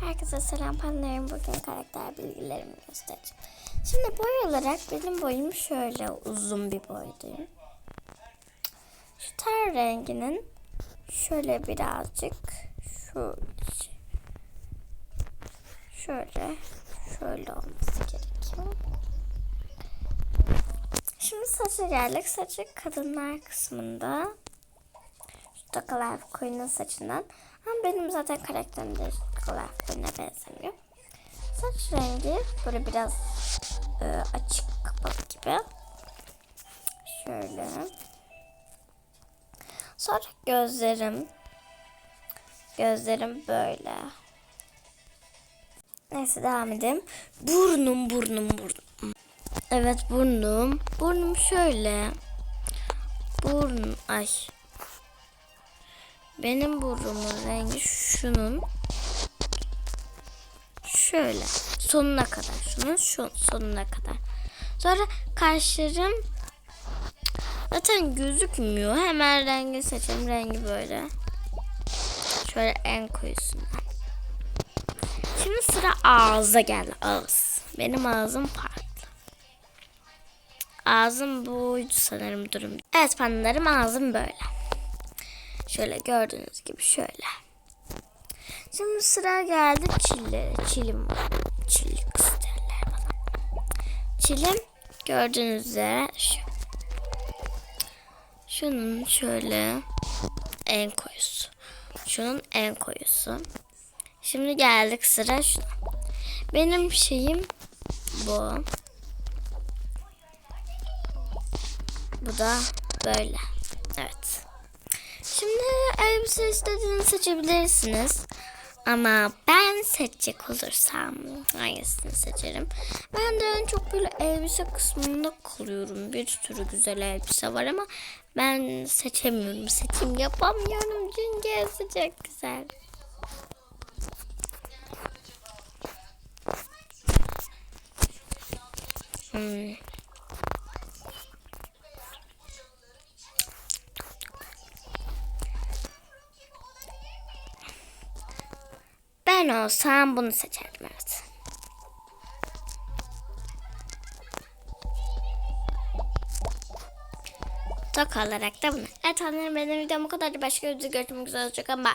Herkese selam panlarım. Bugün karakter bilgilerimi göstereceğim. Şimdi boy olarak benim boyum şöyle uzun bir boydayım. Şu ter renginin şöyle birazcık şu şöyle şöyle olması gerekiyor. Şimdi saça geldik. Saçı kadınlar kısmında. Şu takalar koyunun saçından. Ama benim zaten karakterim de takalar koyuna benzemiyor. Saç rengi böyle biraz e, açık kapalı gibi. Şöyle. Sonra gözlerim. Gözlerim böyle. Neyse devam edelim. Burnum, burnum, burnum. Evet burnum. Burnum şöyle. Burun, ay. Benim burnumun rengi şunun. Şöyle. Sonuna kadar. Şunun şu sonuna kadar. Sonra kaşlarım zaten gözükmüyor. Hemen rengi seçelim. Rengi böyle. Şöyle en koyusundan. Şimdi sıra ağza geldi. Ağız. Benim ağzım farklı. Ağzım buydu sanırım durum. Evet panlarım ağzım böyle. Şöyle gördüğünüz gibi şöyle. Şimdi sıra geldi çille. Çilim kız derler bana. Çilim gördüğünüz üzere şu. Şunun şöyle en koyusu. Şunun en koyusu. Şimdi geldik sıra şuna. Benim şeyim bu. Bu da böyle. Evet. Şimdi elbise istediğini seçebilirsiniz. Ama ben seçecek olursam hangisini seçerim? Ben de en çok böyle elbise kısmında kalıyorum. Bir sürü güzel elbise var ama ben seçemiyorum. Seçim yapamıyorum çünkü çok güzel. Hmm. Ben olsam bunu seçerdim evet. Tok olarak da bunu. Evet hanım benim videom bu kadar. Başka videoda görüşmek üzere. Hoşçakalın. Bye.